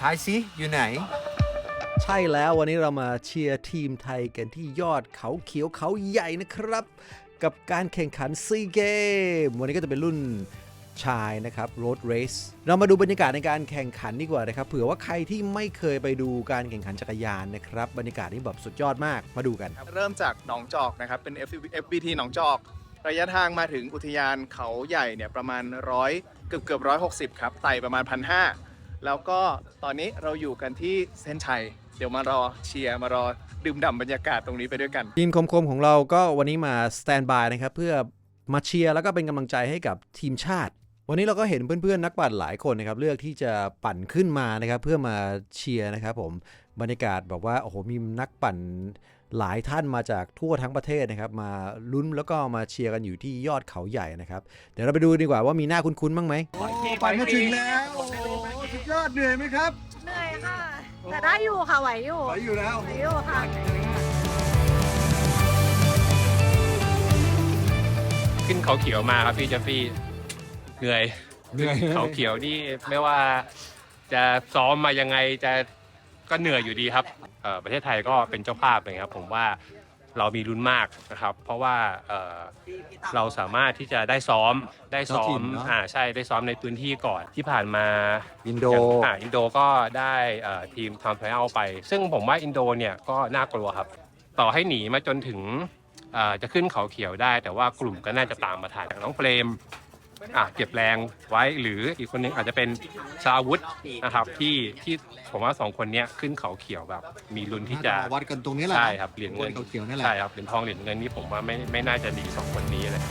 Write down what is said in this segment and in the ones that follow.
ทายซิอยู่ไหน ใช่แล้ววันนี้เรามาเชียร์ทีมไทยกันที่ยอดเขาเขียวเขาใหญ่นะครับ กับการแข่งขันซีเกมวันนี้ก็จะเป็นรุ่นชายนะครับ road race เรามาดูบรรยากาศในการแข่งขันดีกว่านะครับ เผื่อว่าใครที่ไม่เคยไปดูการแข่งขันจักรยานนะครับ บรรยากาศนี่แบบสุดยอดมาก มาดูกัน เริ่มจากหนองจอกนะครับ เป็น FB- FBT หนองจอก ระยะทางมาถึงอุทยานเขาใหญ่เนี่ยประมาณร้อยเกือบเกือบร้อยหกสิบครับ ไต่ประมาณพันห้า แล้วก็ตอนนี้เราอยู่กันที่เส้นชัย เดี๋ยวมารอเชียร์มารอดื่มด่ำบรรยากาศตรงนี้ไปด้วยกัน ทีมคมๆของเราก็วันนี้มาสแตนบายนะครับเพื่อมาเชียร์แล้วก็เป็นกำลังใจให้กับทีมชาติ วันนี้เราก็เห็นเพื่อนๆนักปั่นหลายคนนะครับเลือกที่จะปั่นขึ้นมานะครับเพื่อมาเชียร์นะครับผมบรรยากาศแบบว่าโอ้โหมีนักปั่น หลายท่านมาจากทั่วทั้งประเทศนะครับ มาลุ้นแล้วก็มาเชียร์กันอยู่ที่ยอดเขาใหญ่นะครับ เดี๋ยวเราไปดูดีกว่าว่ามีหน้าคุ้นๆบ้างไหมปั่นมาถึงแล้วโอ้โหสุดยอดเหนื่อยไหมครับเหนื่อยค่ะ แต่ได้อยู่ค่ะไหวอยู่ไหวอยู่แล้ว ไหวอยู่ค่ะ ขึ้นเขาเขียวมาครับพี่เจฟฟี่เหนื่อยเหนื่อย เขาเขียวนี่ไม่ว่าจะซ้อมมายังไงจะก็เหนื่อยอยู่ดีครับเอ่อ ประเทศไทยก็เป็นเจ้าภาพเลยครับผมว่าเรามีลุ้นมากนะครับ เพราะว่าเอ่อเราสามารถที่จะได้ซ้อมได้ซ้อเจ้าถิ่มนเนอะอ่าใช่ได้ซ้อมในพื้นที่ก่อนที่ผ่านมาอินโดอย่างอ่าอินโดก็ได้เอ่อทีมทำไทเอาไป ซึ่งผมว่าอินโดเนี่ยก็น่ากลัวครับ ต่อให้หนีมาจนถึงเอ่อจะขึ้นเขาเขียวได้ แต่ว่ากลุ่มก็น่าจะตามมาทันอย่างน้องเฟรม อะเก็บแรงไว้หรืออีกคนนึงอาจจะเป็นชาวุธนะครับที่ที่ผมว่าสองคนเนี้ยขึ้นเขาเขียวแบบมีลุ้นที่จะวัดกันตรงนี้แหละใช่ครับเหรียญเงินเขาเขียวนั่นแหละใช่ครับเหรียญทองเหรียญเงินนี่ผมว่าไม่ไม่น่าจะดีสองคนนี้เลย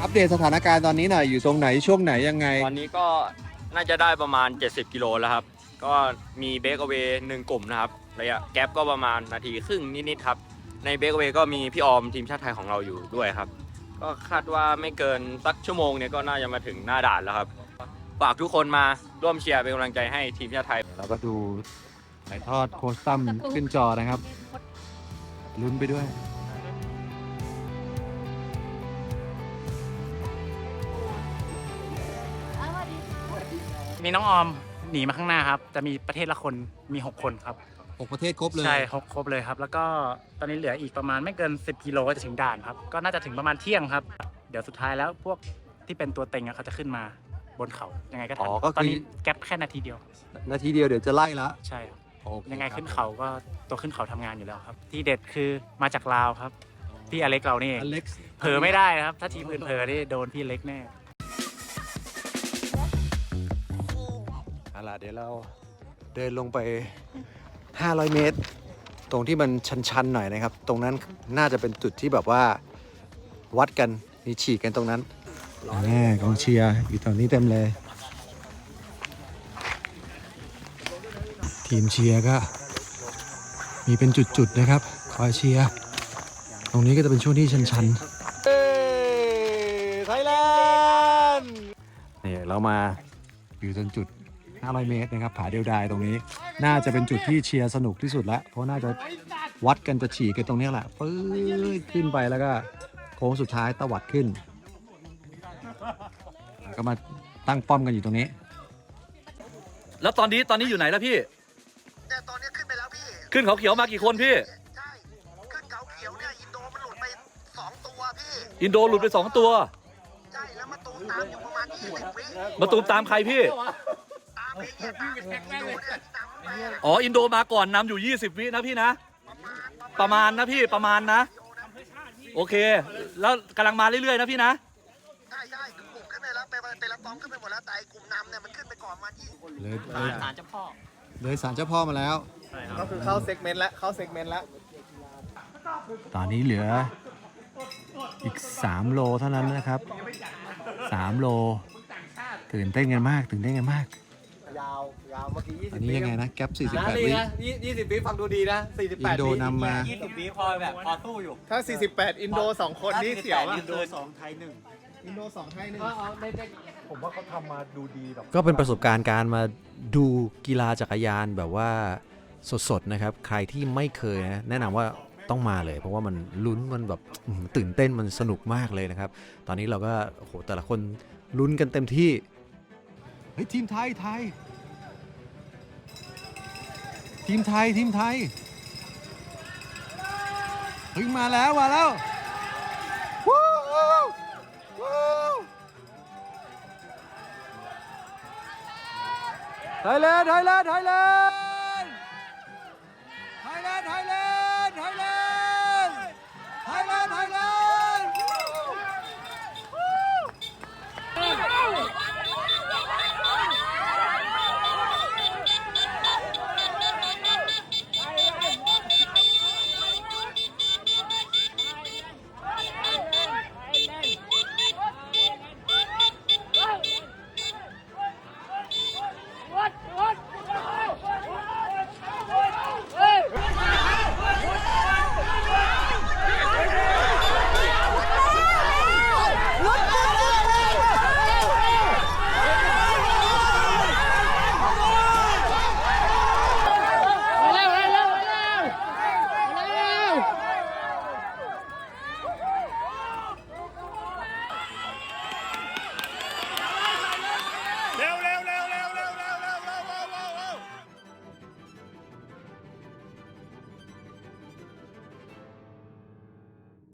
อัปเดตสถานการณ์ตอนนี้หน่อยอยู่ตรงไหนช่วงไหนยังไง ตอนนี้ก็น่าจะได้ประมาณ 70 กิโลแล้วครับ ก็มีเบรกเวย์หนึ่งกลุ่มนะครับระยะแก๊ปก็ประมาณนาทีครึ่งนิดๆครับ ในเบรกเวย์ก็มีพี่ออมทีมชาติไทยของเราอยู่ด้วยครับ ก็คาดว่าไม่เกินสักชั่วโมงเนี่ยก็น่าจะมาถึงหน้าด่านแล้วครับ ฝากทุกคนมาร่วมเชียร์เป็นกำลังใจให้ทีมชาติไทย เราก็ดูถ่ายทอดโค้ชตั้มขึ้นจอนะครับ ลุ้นไปด้วย มีน้องออมหนีมาข้างหน้าครับ จะมีประเทศละคนมี 6 คนครับ 6 ประเทศครบเลย ใช่ครบครบเลยครับ แล้วก็ตอนนี้เหลืออีกประมาณไม่เกิน 10กิโลก็จะถึงด่านครับ ก็น่าจะถึงประมาณเที่ยงครับ เดี๋ยวสุดท้ายแล้วพวกที่เป็นตัวเต็งอะเขาจะขึ้นมาบนเขายังไงก็ทัอ๋นอก็คือ ตอนนี้แก๊ปแค่นาทีเดียว นาทีเดียวเดี๋ยวจะไล่ละใช่ครับโอเคยังไงครับขึ้นเขาก็ตัวขึ้นเขาทำงานอยู่แล้วครับ ที่เด็ดคือมาจากลาวครับ พี่อเล็กเรานี่เองอเล็กซ์ เผลอไม่ได้นะครับ ถ้าทีมอื่นเผลอนี่โดนพี่เล็กแน่ เอาล่ะเดี๋ยวเราเดินลงไป 500 เมตร ตรงที่มันชันๆหน่อยนะครับ ตรงนั้นน่าจะเป็นจุดที่แบบว่าวัดกันมีฉีกกันตรงนั้นแน่กองเชียร์อยู่ตรงนี้เต็มเลย ทีมเชียร์ก็ มีเป็นจุดๆนะครับ คอยเชียร์ตรงนี้ก็จะเป็นช่วงที่ชันๆไทยแลนด์นี่เรามาอยู่ตรงจุด 500 เมตรนะครับผาเดียวดายตรงนี้ น่าจะเป็นจุดที่เชียร์สนุกที่สุดแล้วเพราะน่าจะวัดกันจะฉีกกันตรงเนี้ยแหละปื้ดขึ้นไปแล้วก็โค้งสุดท้ายตวัดขึ้น ก็มาตั้งป้อมกันอยู่ตรงนี้ แล้วตอนนี้ตอนนี้อยู่ไหนแล้วพี่เนี่ยตอนนี้ขึ้นไปแล้วพี่ ขึ้นเขาเขียวมากี่คนพี่ ใช่ ขึ้นเขาเขียวเนี่ยอินโดมันหลุดไปสองตัวพี่ อินโดหลุดไปสองตัว ใช่ แล้วมาตูมตามอยู่ประมาณยี่สิบวิ มาตูมตามใครพี่ ตามพี่เนี่ยตามอินโดเนี่ยที่นำไปอะอ๋อ อินโดมาก่อนนำอยู่ 20 วินะพี่นะ ประมาณนะพี่ประมาณนะ โอเค แล้วกำลังมาเรื่อยๆนะพี่นะใช่ใช่กลุ่มขึ้นไปแล้วไปไปละตอมขึ้นไปหมดแล้วแต่ไอ้กลุ่มนำเนี่ยมันขึ้นไปก่อนมายี่สิบเลยเลยศาลเจ้าพ่อเลยศาลเจ้าพ่อมาแล้ว ก็คือเข้าเซกเมนต์แล้วเข้าเซกเมนต์แล้วตอนนี้เหลืออีก 3 โลเท่านั้นนะครับ 3 โล ตื่นเต้นกันมาก ตื่นเต้นกันมาก ยาวยาวเมื่อกี้ยี่ตสิอบนนี้ยังไงนะแก๊ป48วิยี่สิบวิฟังดูดีนะสี่สิบอิแปนดโดนำมา20วิพอแบบพอสู้อยู่ถ้า 48 อินโดสองคนนี่เสียวอะอินโดสองไทยหนึ่งอินโดสองไทยหนึ่งก็เป็นประสบการณ์การมาดูกีฬาจักรยานแบบว่าสดๆนะครับ ใครที่ไม่เคยนะแนะนำว่าต้องมาเลย เพราะว่ามันลุ้นมันแบบอื้อหือตื่นเต้นมันสนุกมากเลยนะครับ ตอนนี้เราก็โอ้โหแต่ละคนลุ้นกันเต็มที่ เฮ้ยทีมไทยไทย ทีมไทยทีมไทยเฮ้ยมาแล้วมาแล้ววู้วู้ไทยแลนด์ไทยแลนด์ไทยแลนด์ไทยแลนด์ไทยแลนด์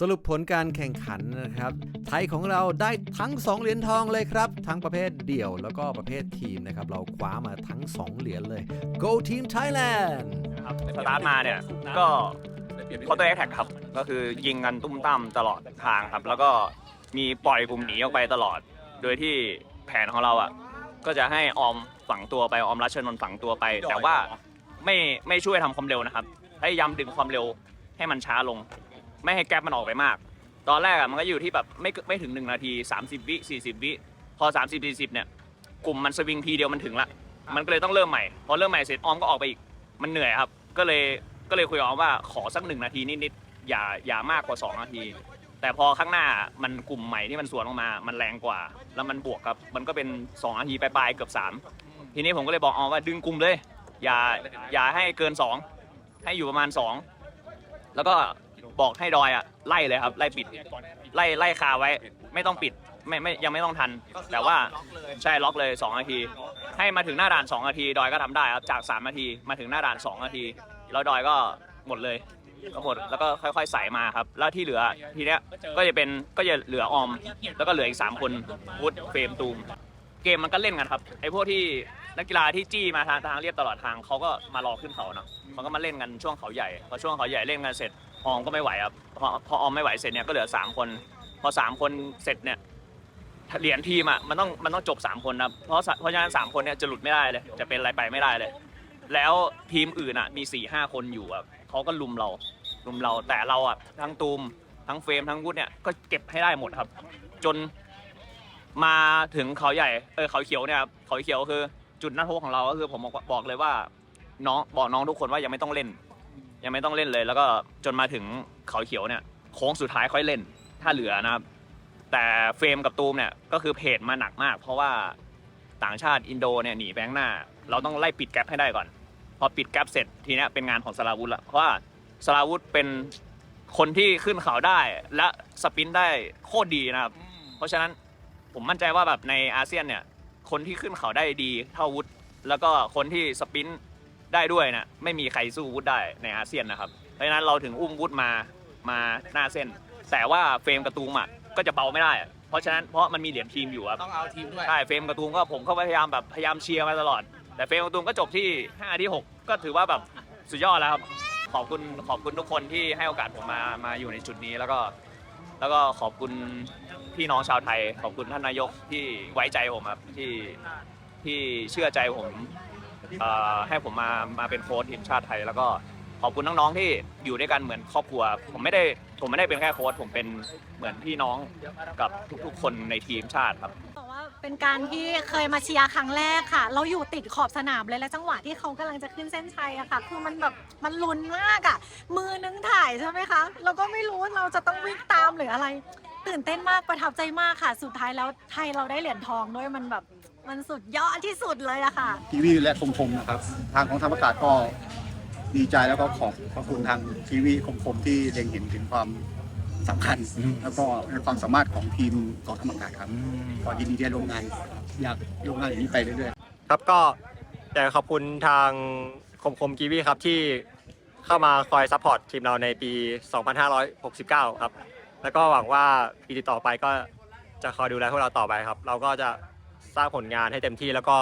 สรุปผลการแข่งขันนะครับ ไทยของเราได้ทั้ง 2 เหรียญทองเลยครับ ทั้งประเภทเดี่ยวแล้วก็ประเภททีมนะครับ เราคว้ามาทั้ง 2 เหรียญเลย Go Team Thailand สตาร์ทมาเนี่ยก็เคาน์เตอร์แอคแท็กครับ ก็คือยิงกันตุ้มตั้มตลอดทางครับ แล้วก็มีปล่อยกลุ่มหนีออกไปตลอด โดยที่แผนของเราอะก็จะให้ออมฝังตัวไปออมรัชนนท์ฝังตัวไป แต่ว่าไม่ไม่ช่วยทำความเร็วนะครับพยายามดึงความเร็วให้มันช้าลง ไม่ให้แก๊ปมันออกไปมาก ตอนแรกอะมันก็อยู่ที่แบบไม่ไม่ถึง 1 นาที 30 วิ 40 วิ พอ 30 40 เนี่ย กลุ่มมันสวิงทีเดียวมันถึงละ มันก็เลยต้องเริ่มใหม่ พอเริ่มใหม่เสร็จออมก็ออกไปอีก มันเหนื่อยครับ ก็เลยก็เลยคุยกับออมว่าขอสักหนึ่งนาทีนิดๆ อย่าอย่ามากกว่า 2 นาที แต่พอข้างหน้ามันกลุ่มใหม่ที่มันสวนออกมา มันแรงกว่า แล้วมันบวกครับ มันก็เป็น2นาทีปลายๆเกือบ3ทีนี้ผมก็เลยบอกออมว่าดึงกลุ่มเลย อย่าอย่าให้เกิน 2 ให้อยู่ประมาณ 2 แล้วก็ บอกให้ดอยอะไล่เลยครับ ไล่ปิด ไล่ไล่คาไว้ ไม่ต้องปิดไม่ไม่ยังไม่ต้องทัน แต่ว่าใช่ล็อกเลย2นาที ให้มาถึงหน้าด่าน2นาที ดอยก็ทำได้ครับจาก3นาทีมาถึงหน้าด่าน2นาที แล้วดอยก็หมดเลยก็หมดแล้วก็ค่อยๆใส่มาครับ แล้วที่เหลือทีเนี้ยก็จะเป็นก็จะเหลือออม แล้วก็เหลืออีก 3 คนวุฒเฟรมตูม เกมมันก็เล่นกันครับไอ้พวกที่นักกีฬาที่จี้มาทางทางเรียบตลอดทางเขาก็มารอขึ้นเขาเนาะมันก็มาเล่นกันช่วงเขาใหญ่พอช่วงเขาใหญ่เล่นกันเสร็จ ออมก็ไม่ไหวครับพอพอออมไม่ไหวเสร็จเนี่ยก็เหลือ3คน พอ3คนเสร็จเนี่ยเหรียญทีมอะมันต้องมันต้องจบ3คนครับเพราะเพราะฉะนั้น3คนเนี่ยจะหลุดไม่ได้เลย จะเป็นอะไรไปไม่ได้เลย แล้วทีมอื่นอะมี4ี่ห้าคนอยู่อะเขาก็ลุมเราลุมเราแต่เราอะทั้งตูมทั้งเฟรมทั้งวุฒเนี่ยก็เก็บให้ได้หมดครับ จนมาถึงเขาใหญ่เออเขาเขียวเนี่ยครับเขาเขียวคือจุดนัดโทษของเราก็คือผมบอกเลยว่าน้องบอกน้องทุกคนว่ายังไม่ต้องเล่น ยังไม่ต้องเล่นเลย แล้วก็จนมาถึงเขาเขียวเนี่ยโค้งสุดท้ายค่อยเล่น ถ้าเหลือนะครับ แต่เฟรมกับตูมเนี่ยก็คือเพจมาหนักมาก เพราะว่าต่างชาติอินโดเนี่ยหนีแบงหน้า เราต้องไล่ปิดแกลบให้ได้ก่อน พอปิดแกลบเสร็จทีนี้เป็นงานของสลาวุธละเพราะว่าสลาวุธเป็นคนที่ขึ้นเขาได้และสปินได้โคตรดีนะครับ เพราะฉะนั้นผมมั่นใจว่าแบบในอาเซียนเนี่ยคนที่ขึ้นเขาได้ดีเท่าวุฒแล้วก็คนที่สปิน ได้ด้วยนะไม่มีใครสู้วุฒได้ในอาเซียนนะครับเพราะฉะนั้นเราถึงอุ้มวุฒมามาหน้าเส้น แต่ว่าเฟรมกระตูมอะก็จะเบาไม่ได้อะเพราะฉะนั้นเพราะมันมีเหรียญทีมอยู่ครับต้องเอาทีมด้วยใช่เฟรมกระตูมก็ผมก็พยายามแบบพยายามเชียร์มาตลอด แต่เฟรมกระตูมก็จบที่5ที่ 6 ก็ถือว่าแบบสุดยอดแล้วครับขอบคุณขอบคุณทุกคนที่ให้โอกาสผมมามาอยู่ในจุดนี้แล้วก็ แล้วก็ขอบคุณพี่น้องชาวไทย ขอบคุณท่านนายกที่ไว้ใจผมครับที่ที่เชื่อใจผม เอ่อให้ผมมามาเป็นโค้ชทีมชาติไทย แล้วก็ขอบคุณน้องๆที่อยู่ด้วยกันเหมือนครอบครัว ผมไม่ได้ผมไม่ได้เป็นแค่โค้ชผมเป็นเหมือนพี่น้องกับทุกๆ คนในทีมชาติครับ บอกว่าเป็นการที่เคยมาเชียร์ครั้งแรกค่ะ เราอยู่ติดขอบสนามเลยและจังหวะที่เขากำลังจะขึ้นเส้นชัยอะค่ะ คือมันแบบมันลุ้นมากอะมือนึงถ่ายใช่ไหมคะ เราก็ไม่รู้ว่าเราจะต้องวิ่งตามหรืออะไร ตื่นเต้นมากประทับใจมากค่ะ สุดท้ายแล้วไทยเราได้เหรียญทองด้วยมันแบบมันสุดยอดที่สุดเลยอะค่ะ ทีวีและคมคมนะครับ ทางของธรรมกาศก็ดีใจแล้วก็ขอบพระคุณทางทีวีคมคมที่เล็งเห็นถึงความสำคัญ แล้วก็ในความสามารถของทีมกองธรรมกาศครับก็ยินดีที่ได้ร่วมงานอยากร่วมงานอย่างนี้ไปเรื่อยๆครับก็อยากขอบคุณทางคมคมกีวีครับที่เข้ามาคอยซัพพอร์ตทีมเราในปี 2569 ครับ แล้วก็หวังว่าปีต่อไปก็จะคอยดูแลพวกเราต่อไปครับ เราก็จะสร้างผลงานให้เต็มที่แล้วก็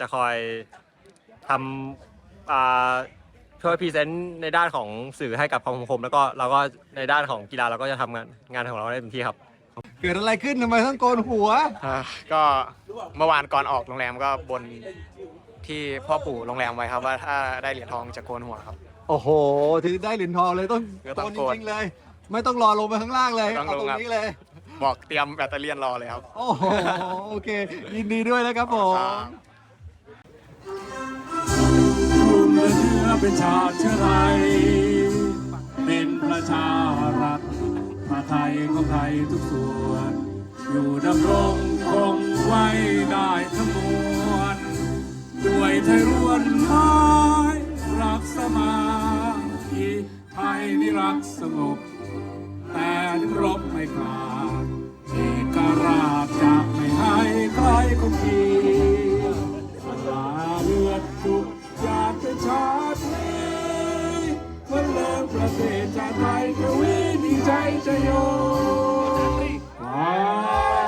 จะคอยทำอ่าช่วยพรีเซนต์ในด้านของสื่อให้กับคมคม แล้วก็เราก็ในด้านของกีฬาเราก็จะทำงานงานของเราได้เต็มที่ครับ เกิดอะไรขึ้นทำไมต้องโกนหัวก็เมื่อวานก่อนออกโรงแรมก็บนที่พ่อปู่โรงแรมไว้ครับว่าถ้าได้เหรียญทองจะโกนหัวครับ โอ้โหถึงได้เหรียญทองเลยต้องก็ต้องจโกน ริงๆเลย ไม่ต้องรอลงไปข้างล่างเลยต้องเอาลตรงงครับนี้เลย บอกเตรียมแบตเตอรี่รอเลยครับโอ้โหโอเค ยินดีด้วยนะครับผม กลุ่มเนื้อเป็นชาติเชื้อไทยเป็นประชารัฐมาไทยของไทยทุกส่วน อยู่ดำรงคงไว้ได้ทั้งมวลด้วยไทยร่วนไม้รักสมาธิ ไทยนิรักสงบ แต่รบไม่ขาดเอกราบจากไม่ให้ใครคงทีสลาเลือดจุกอยากเป็ชาตินี้เพื่อเลิกประเทศ